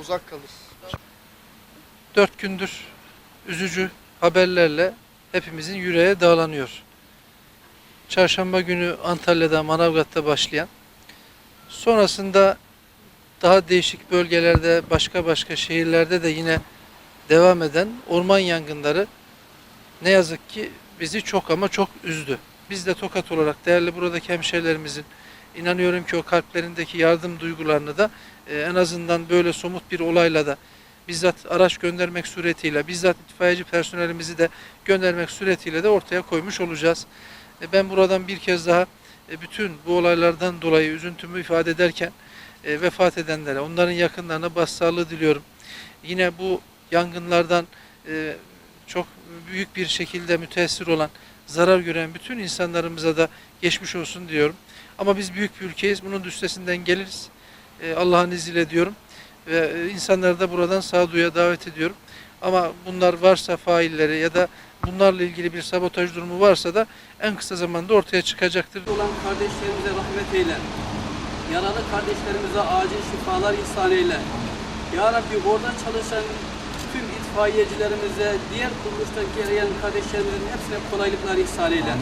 uzak kalırız. Dört gündür üzücü haberlerle hepimizin yüreğe dağlanıyor. Çarşamba günü Antalya'da, Manavgat'ta başlayan, sonrasında daha değişik bölgelerde, başka başka şehirlerde de yine devam eden orman yangınları ne yazık ki bizi çok ama çok üzdü. Biz de Tokat olarak değerli buradaki hemşehrilerimizin inanıyorum ki o kalplerindeki yardım duygularını da e, en azından böyle somut bir olayla da bizzat araç göndermek suretiyle, bizzat itfaiyeci personelimizi de göndermek suretiyle de ortaya koymuş olacağız. E, Ben buradan bir kez daha e, bütün bu olaylardan dolayı üzüntümü ifade ederken e, vefat edenlere, onların yakınlarına başsağlığı diliyorum. Yine bu yangınlardan e, çok büyük bir şekilde müteessir olan, zarar gören bütün insanlarımıza da geçmiş olsun diyorum. Ama biz büyük bir ülkeyiz, bunun üstesinden geliriz. E, Allah'ın izniyle diyorum ve e, insanları da buradan sağduya davet ediyorum. Ama bunlar varsa failleri ya da bunlarla ilgili bir sabotaj durumu varsa da en kısa zamanda ortaya çıkacaktır. olan kardeşlerimize rahmet eyle. Yaralı kardeşlerimize acil şifalar ihsan eyle. Ya Rabbi orada çalışan itfaiyecilerimize, diğer kuruluştaki arayan kardeşlerimizin hepsine kolaylıklar ihsan eyle.